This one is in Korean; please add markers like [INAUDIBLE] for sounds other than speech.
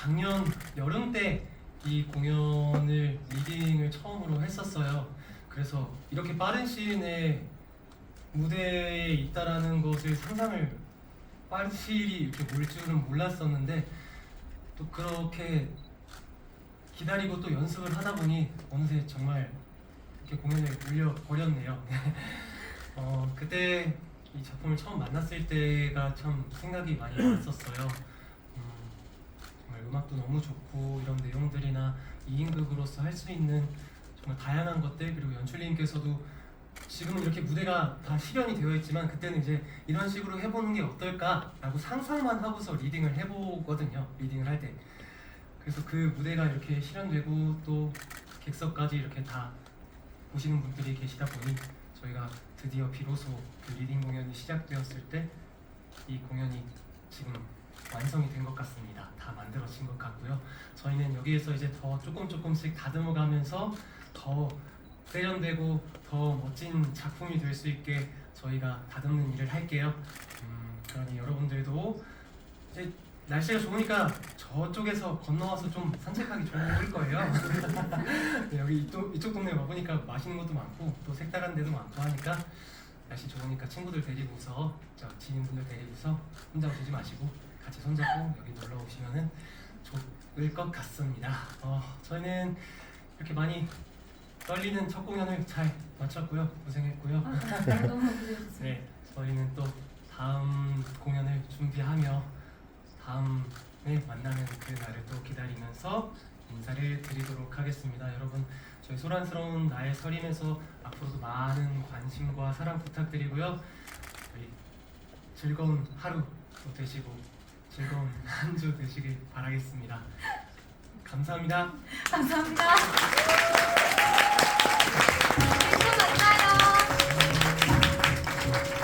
작년 여름 때 이 공연을 리딩을 처음으로 했었어요. 그래서 이렇게 빠른 시일 내에 무대에 있다라는 것을 상상을 빠른 시일이 이렇게 올 줄은 몰랐었는데 또 그렇게 기다리고 또 연습을 하다 보니 어느새 정말 이렇게 공연을 울려 버렸네요. [LAUGHS] 어 그때 이 작품을 처음 만났을 때가 참 생각이 많이 났었어요. 음, 정말 음악도 너무 좋고 이런 내용들이나 2인극으로서 할 수 있는 정말 다양한 것들 그리고 연출님께서도 지금은 이렇게 무대가 다 실현이 되어 있지만 그때는 이제 이런 식으로 해보는 게 어떨까라고 상상만 하고서 리딩을 해보거든요. 리딩을 할 때. 그래서 그 무대가 이렇게 실현되고 또 객석까지 이렇게 다 보시는 분들이 계시다 보니 저희가 드디어 비로소 그 리딩 공연이 시작되었을 때 이 공연이 지금 완성이 된 것 같습니다. 다 만들어진 것 같고요. 저희는 여기에서 이제 더 조금 조금씩 다듬어가면서 더 세련되고 더 멋진 작품이 될 수 있게 저희가 다듬는 일을 할게요. 음, 그러니 여러분들도 이제 날씨가 좋으니까 저쪽에서 건너와서 좀 산책하기 좋을 거예요. 네, [LAUGHS] 여기 이쪽, 이쪽 동네 와보니까 맛있는 것도 많고 또 색다른 데도 많고 하니까 날씨 좋으니까 친구들 데리고서 저 지인분들 데리고서 혼자 오시지 마시고 같이 손잡고 여기 놀러 오시면은 좋을 것 같습니다. 어, 저희는 이렇게 많이 떨리는 첫 공연을 잘 마쳤고요. 고생했고요. 아, 너무. 네, 저희는 또 다음 공연을 준비하며 다음에 만나는 그 날을 또 기다리면서 인사를 드리도록 하겠습니다. 여러분, 저희 소란스러운 나의 서림에서 앞으로도 많은 관심과 사랑 부탁드리고요. 저희 즐거운 하루 또 되시고 즐거운 [LAUGHS] 한 주 되시길 바라겠습니다. 감사합니다. 감사합니다.